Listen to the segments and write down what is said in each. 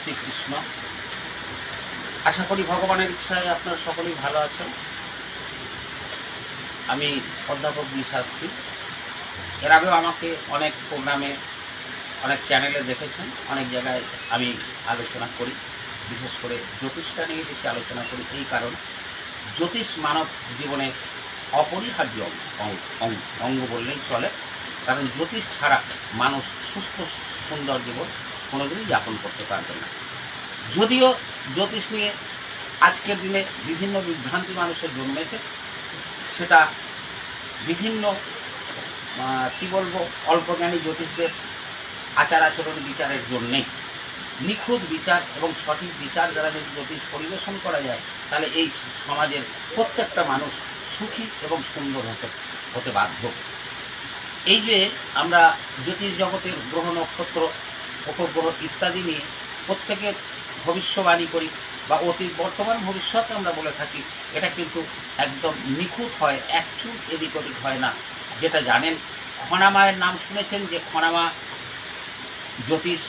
শ্রীকৃষ্ণ। আশা করি ভগবানের ইচ্ছায় আপনারা সকলেই ভালো আছেন। আমি অধ্যাপক বি শাস্ত্রী এর আগেও আমাকে অনেক প্রোগ্রামে, অনেক চ্যানেলে দেখেছেন। অনেক জায়গায় আমি আলোচনা করি। বিশেষ করে জ্যোতিষটা নিয়ে বেশি আলোচনা করি। এই কারণ জ্যোতিষ মানব জীবনে অপরিহার্য অঙ্গ বললেই চলে। কারণ জ্যোতিষ ছাড়া মানুষ সুস্থ, সুন্দর জীবন কোনোদিনই যাপন করতে পারবে না। যদিও জ্যোতিষ নিয়ে আজকের দিনে বিভিন্ন বিভ্রান্তি মানুষের জন্মেছে, সেটা বিভিন্ন কী বলব, অল্পজ্ঞানী জ্যোতিষদের আচার আচরণ বিচারের জন্যেই নিখুঁত বিচার এবং সঠিক বিচার দ্বারা যদি জ্যোতিষ পরিবেশন করা যায়, তাহলে এই সমাজের প্রত্যেকটা মানুষ সুখী এবং সুন্দর হতে হতে বাধ্য। এই যে আমরা জ্যোতিষ জগতের গ্রহ নক্ষত্র উপগ্রহ ইত্যাদি নিয়ে প্রত্যেকের ভবিষ্যবাণী করি বা অতি বর্তমান ভবিষ্যৎ আমরা বলে থাকি, এটা কিন্তু একদম নিখুঁত হয় এক চুল এদিক ওদিক হয় না। যেটা জানেন খনামায়ের নাম শুনেছেন যে খনামা জ্যোতিষ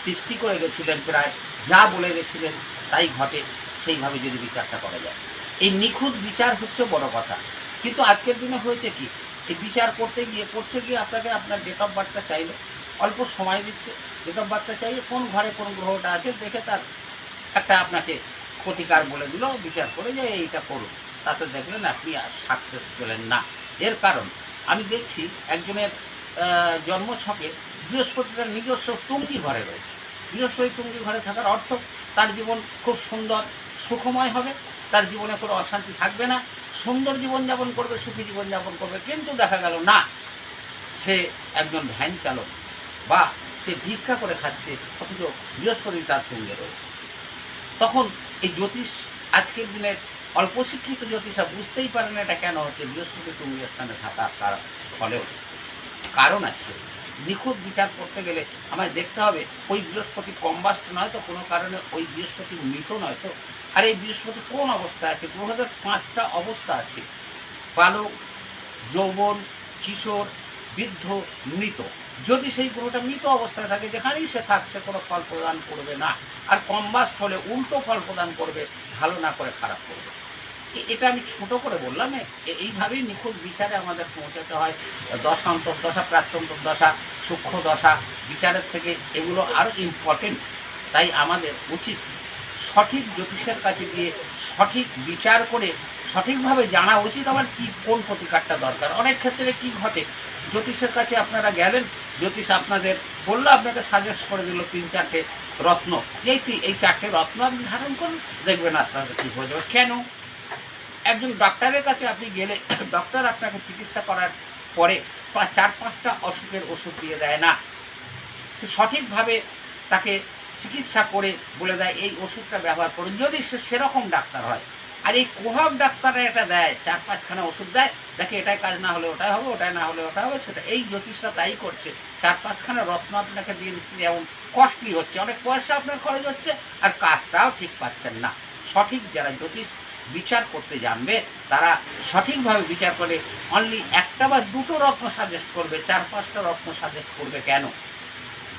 সৃষ্টি করে গেছিলেন প্রায়, যা বলে গেছিলেন তাই ঘটে, সেইভাবে যদি বিচারটা করা যায়। এই নিখুঁত বিচার হচ্ছে বড় কথা। কিন্তু আজকের দিনে হয়েছে কি? এই বিচার করতে গিয়ে, করছে গিয়ে আপনাকে আপনার ডেট অফ বার্থটা চাইলো, অল্প সময় দিচ্ছে অফ বার্থটা চাইয়ে কোন ঘরে কোন গ্রহটা আছে দেখে তার একটা আপনাকে প্রতিকার বলে দিল, বিচার করে যে এইটা করুন। তাতে দেখলেন আপনি আর সাকসেস পেলেন না। এর কারণ, আমি দেখছি একজনের জন্মছকে বৃহস্পতি তার নিজস্ব তুঙ্গি ঘরে রয়েছে। বৃহস্পতি তুঙ্গি ঘরে থাকার অর্থ তার জীবন খুব সুন্দর, সুখময় হবে, তার জীবনে কোনো অশান্তি থাকবে না, সুন্দর জীবনযাপন করবে, সুখী জীবনযাপন করবে, কিন্তু দেখা গেল না, সে একজন ভ্যান চালক বা সে ভিক্ষা করে খাচ্ছে, অথচ বৃহস্পতি তার তুঙ্গে রয়েছে। তখন এই জ্যোতিষ আজকের দিনের অল্প শিক্ষিত জ্যোতিষা বুঝতেই পারে না এটা কেন হচ্ছে, বৃহস্পতি তুঙ্গের স্থানে থাকার কার- ফলেও। কারণ আছে, নিখুঁত বিচার করতে গেলে আমায় দেখতে হবে, ওই বৃহস্পতি কম্বাস্ট নয় তো, কোনো কারণে ওই বৃহস্পতি মৃত নয় তো। আর এই বৃহস্পতি কোন অবস্থা আছে? গ্রহদের পাঁচটা অবস্থা আছে। বালক, যৌবন, কিশোর, বৃদ্ধ, মৃত। যদি সেই গ্রহটা মৃত অবস্থায় থাকে, যেখানেই সে থাক, সে কোনো ফল প্রদান করবে না। আর কম্বাস্ট হলে উল্টো ফল প্রদান করবে, ভালো না করে খারাপ করবে। এটা আমি ছোট করে বললাম এইভাবেই নিখুঁত বিচারে আমাদের পৌঁছাতে হয়। দশা অন্তর্দশা প্রাত্যন্তর্দশা সূক্ষ্ম দশা, বিচারের থেকে এগুলো আরও ইম্পর্টেন্ট তাই আমাদের উচিত সঠিক জ্যোতিষের কাছে গিয়ে সঠিক বিচার করে সঠিকভাবে জানা উচিত আবার কি, কোন প্রতিকারটা দরকার। অনেক ক্ষেত্রে কি ঘটে? জ্যোতিষের কাছে আপনারা গেলেন জ্যোতিষ আপনাদের বলল, আপনাকে সাজেস্ট করে দিল তিন চারটে রত্ন। এই এই চারটে রত্ন আপনি ধারণ করুন, দেখবেন আস্তে আস্তে ঠিক হয়ে যাবে। কেন? একজন ডক্টরের কাছে আপনি গেলে ডক্টর আপনাকে চিকিৎসা করার পরে চার পাঁচটা অসুখের ওষুধ দিয়ে দেয় না। সে সঠিকভাবে তাকে চিকিৎসা করে বলে দেয়, এই ওষুধটা ব্যবহার করুন। যদি সে সেরকম ডাক্তার হয় আর এই কোহক ডাক্তাররা এটা দেয়, চার পাঁচখানা ওষুধ দেয়, দেখে এটাই কাজ না হলে ওটাই হবে, ওটাই না হলে ওটা হবে, সেটা এই জ্যোতিষরা তাই করছে। চার পাঁচখানা রত্ন আপনাকে দিয়ে দিচ্ছে, যেমন কস্টলি হচ্ছে, অনেক পয়সা আপনার খরচ হচ্ছে, আর কাজটাও ঠিক পাচ্ছেন না। সঠিক যারা জ্যোতিষ বিচার করতে জানবে, তারা সঠিকভাবে বিচার করে অনলি একটা বা দুটো রত্ন সাজেস্ট করবে, চার পাঁচটা রত্ন সাজেস্ট করবে কেন?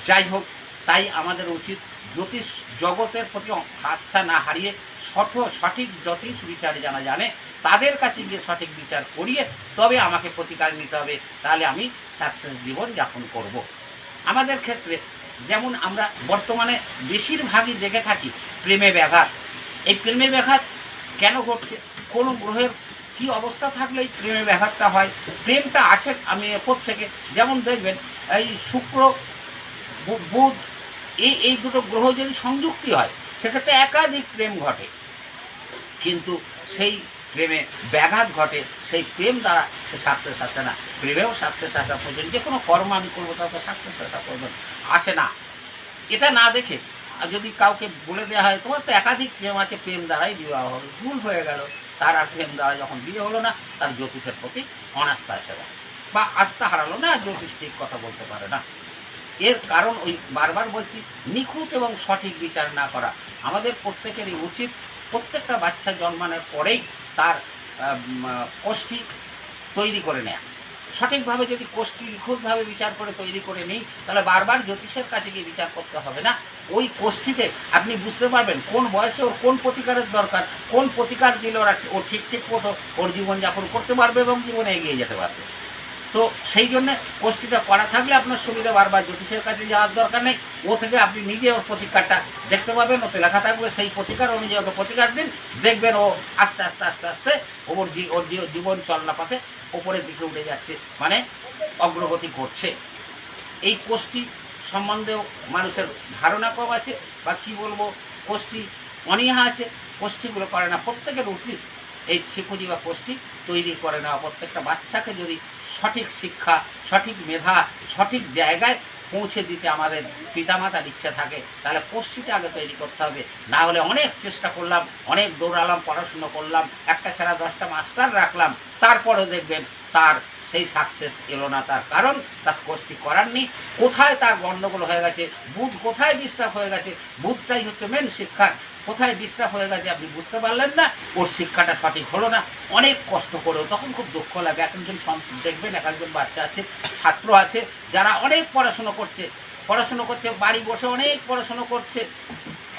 যাই হোক, তাই আমাদের উচিত জ্যোতিষ জগতের প্রতি আস্থা না হারিয়ে সঠ, সঠিক জ্যোতিষ বিচার জানা জানে, তাদের কাছে গিয়ে সঠিক বিচার করিয়ে তবে আমাকে প্রতিকার নিতে হবে, তাহলে আমি সাকসেস জীবন যাপন করব। আমাদের ক্ষেত্রে যেমন আমরা বর্তমানে বেশিরভাগই দেখে থাকি প্রেমে ব্যাঘাত। এই প্রেমে ব্যাঘাত কেন ঘটছে? কোনো গ্রহের কি অবস্থা থাকলে এই প্রেমে ব্যাঘাতটা হয়? প্রেমটা আসে, আমি থেকে যেমন দেখবেন, এই শুক্র বুধ, এই এই দুটো গ্রহ যদি সংযুক্তি হয় সেক্ষেত্রে একাধিক প্রেম ঘটে। কিন্তু সেই প্রেমে ব্যাঘাত ঘটে, সেই প্রেম দ্বারা সে সাকসেস আসে না। প্রেমেও সাকসেস আসা প্রয়োজন যে কোনো কর্ম আমি করব তাতে সাকসেস আসা প্রয়োজন, আসে না। এটা না দেখে, আর যদি কাউকে বলে দেওয়া হয়, তোমার তো একাধিক প্রেম আছে, প্রেম দ্বারাই বিবাহ হবে, ভুল হয়ে গেল। তার আর প্রেম দ্বারা যখন বিয়ে হলো না, তার জ্যোতিষের প্রতি অনাস্থা এসে গেল। বা আস্থা হারালো না, জ্যোতিষ ঠিক কথা বলতে পারে না। এর কারণ ওই বারবার বলছি, নিখুঁত এবং সঠিক বিচার না করা। আমাদের প্রত্যেকেরই উচিত প্রত্যেকটা বাচ্চা জন্মানোর পরেই তার কোষ্ঠী তৈরি করে নেয়া। সঠিকভাবে যদি কোষ্ঠী নিখুঁতভাবে বিচার করে তৈরি করে নিই, তাহলে বারবার জ্যোতিষের কাছে গিয়ে বিচার করতে হবে না। ওই কোষ্ঠীতে আপনি বুঝতে পারবেন কোন বয়সে ওর কোন প্রতিকারের দরকার, কোন প্রতিকার দিলে ওরা ও ঠিক ঠিক মতো ওর জীবনযাপন করতে পারবে এবং জীবনে এগিয়ে যেতে পারবে। তো সেই জন্য কোষ্ঠীটা করা থাকলে আপনার সুবিধা বারবার জ্যোতিষের কাছে যাওয়ার দরকার নেই। ও থেকে আপনি নিজে ওর প্রতিকারটা দেখতে পাবেন, ওতে লেখা থাকবে সেই প্রতিকার অনুযায়ী ওকে প্রতিকার দিন। দেখবেন ও আস্তে আস্তে আস্তে আস্তে ওর ওর জীবন চলনাপথে ওপরের দিকে উঠে যাচ্ছে মানে অগ্রগতি করছে এই কোষ্ঠী সম্বন্ধেও মানুষের ধারণা কম আছে, বা কি বলব কোষ্ঠী অনীহা আছে কোষ্ঠীগুলো করে না, প্রত্যেকের উচিত এই ঠিকুজি বা কোষ্ঠী তৈরি করে নেওয়া প্রত্যেকটা বাচ্চাকে যদি সঠিক শিক্ষা, সঠিক মেধা, সঠিক জায়গায় পৌঁছে দিতে আমাদের পিতামাতার ইচ্ছে থাকে, তাহলে কোষ্ঠীটা আগে তৈরি করতে হবে। না হলে অনেক চেষ্টা করলাম, অনেক দৌড়ালাম, পড়াশুনো করলাম, একটা ছাড়া দশটা মাস্টার রাখলাম, তারপরে দেখবেন তার সেই সাকসেস এলো না। তার কারণ তার করার নেই। কোথায় তার গণ্ডগোল হয়ে গেছে? বুধ কোথায় ডিস্টার্ব হয়ে গেছে? বুধটাই হচ্ছে মেন শিক্ষা কোথায় ডিস্টার্ব হয়ে গেছে আপনি বুঝতে পারলেন না, ওর শিক্ষাটা সঠিক হলো না, অনেক কষ্ট করেও তখন খুব দুঃখ লাগে। এক একজন দেখবেন এক একজন বাচ্চা আছে, ছাত্র আছে, যারা অনেক পড়াশুনো করছে পড়াশুনো করছে, বাড়ি বসে অনেক পড়াশুনো করছে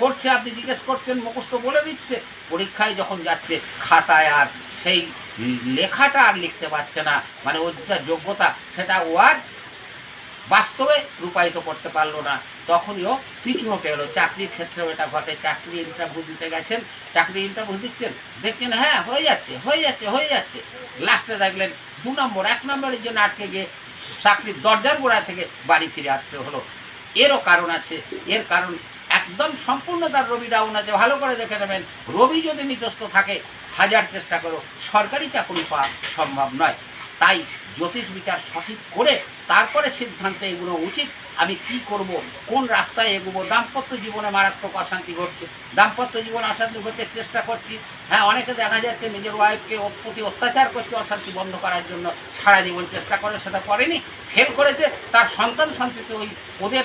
করছে, আপনি জিজ্ঞেস করছেন, মুখস্থ বলে দিচ্ছে, পরীক্ষায় যখন যাচ্ছে, খাতায় আর সেই লেখাটা আর লিখতে পারছে না। মানে ওর যা যোগ্যতা, সেটা ও আর বাস্তবে রূপায়িত করতে পারল না। তখনইও পিছু হটে এলো। চাকরির ক্ষেত্রেও এটা ঘটে। চাকরি ইন্টারভিউ দিতে গেছেন। চাকরি ইন্টারভিউ দিচ্ছেন। দেখছেন হ্যাঁ হয়ে যাচ্ছে হয়ে যাচ্ছে হয়ে যাচ্ছে। লাস্টে দেখলেন, দু নম্বর, এক নম্বরের জন্য আটকে গিয়ে চাকরির দরজার গোড়া থেকে বাড়ি ফিরে আসতে হলো। এরও কারণ আছে। এর কারণ একদম সম্পূর্ণ তার রবি ডাউন আছে। ভালো করে দেখে নেবেন, রবি যদি নিচস্ত থাকে, হাজার চেষ্টা করো। সরকারি চাকরি পাওয়া সম্ভব নয়। তাই জ্যোতিষ বিচার সঠিক করে তারপরে সিদ্ধান্তে এগুলো উচিত। আমি কি করব? কোন রাস্তায় এগোবো? দাম্পত্য জীবনে মারাত্মক অশান্তি ঘটছে। দাম্পত্য জীবনে অশান্তি ঘটতে চেষ্টা করছি। হ্যাঁ অনেকে দেখা যাচ্ছে নিজের ওয়াইফকে প্রতি অত্যাচার করছে অশান্তি বন্ধ করার জন্য। সারা জীবন চেষ্টা করে সেটা করেনি ফেল করেছে। তার সন্তান সন্ততি ওই ওদের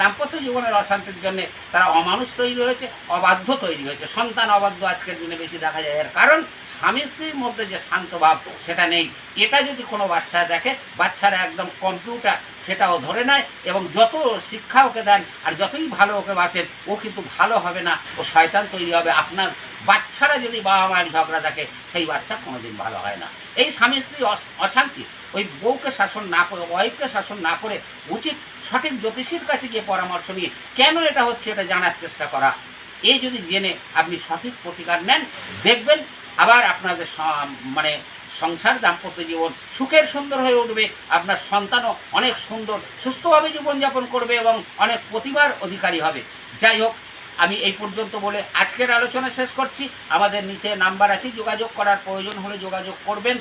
দাম্পত্য জীবনের অশান্তির জন্য তারা অমানুষ তৈরি হয়েছে, অবাধ্য তৈরি হয়েছে। সন্তান অবাধ্য আজকের দিনে বেশি দেখা যায়। এর কারণ স্বামী স্ত্রীর মধ্যে যে শান্ত ভাব সেটা নেই। এটা যদি কোনো বাচ্চা দেখে, বাচ্চারা একদম কম্পিউটার সেটাও ধরে নেয় এবং যত শিক্ষা ওকে দেন আর যতই ভালো ওকে বাসেন, ও কিন্তু ভালো হবে না। ও শয়তান তৈরি হবে। আপনার বাচ্চারা যদি বাবা মায়ের ঝগড়া দেখে, সেই বাচ্চা কোনোদিন ভালো হয় না। এই স্বামী স্ত্রী অশ- অশান্তি, ওই বউকে শাসন না করে, ওয়াইফকে শাসন না করে উচিত সঠিক জ্যোতিষীর কাছে গিয়ে পরামর্শ নিয়ে কেন এটা হচ্ছে এটা জানার চেষ্টা করা? এই যদি জেনে আপনি সঠিক প্রতিকার নেন, দেখবেন আবার আপনাদের মানে সংসার দাম্পত্য জীবন সুখের সুন্দর হয়ে উঠবে, আপনার সন্তানও অনেক সুন্দর, সুস্থভাবে জীবনযাপন করবে এবং অনেক প্রতিভার অধিকারী হবে। যাই হোক, আমি এই পর্যন্ত বলে আজকের আলোচনা শেষ করছি। আমাদের নিচে নাম্বার আছে, যোগাযোগ করার প্রয়োজন হলে যোগাযোগ করবেন।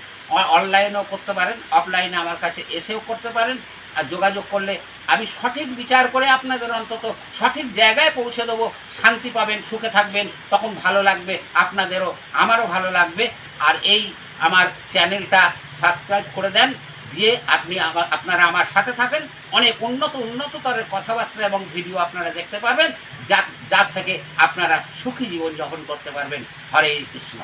অনলাইনেও করতে পারেন, অফলাইনে আমার কাছে এসেও করতে পারেন। আর যোগাযোগ করলে আমি সঠিক বিচার করে আপনাদের অন্তত সঠিক জায়গায় পৌঁছে দেবো, শান্তি পাবেন, সুখে থাকবেন, তখন ভালো লাগবে, আপনাদেরও, আমারও ভালো লাগবে। আর এই আমার চ্যানেলটা সাবস্ক্রাইব করে দেন, দিয়ে আপনি আমার আপনারা আমার সাথে থাকেন। অনেক উন্নত উন্নততরের কথাবার্তা এবং ভিডিও আপনারা দেখতে পাবেন যার যার থেকে আপনারা সুখী জীবন যাপন করতে পারবেন। হরে কৃষ্ণ।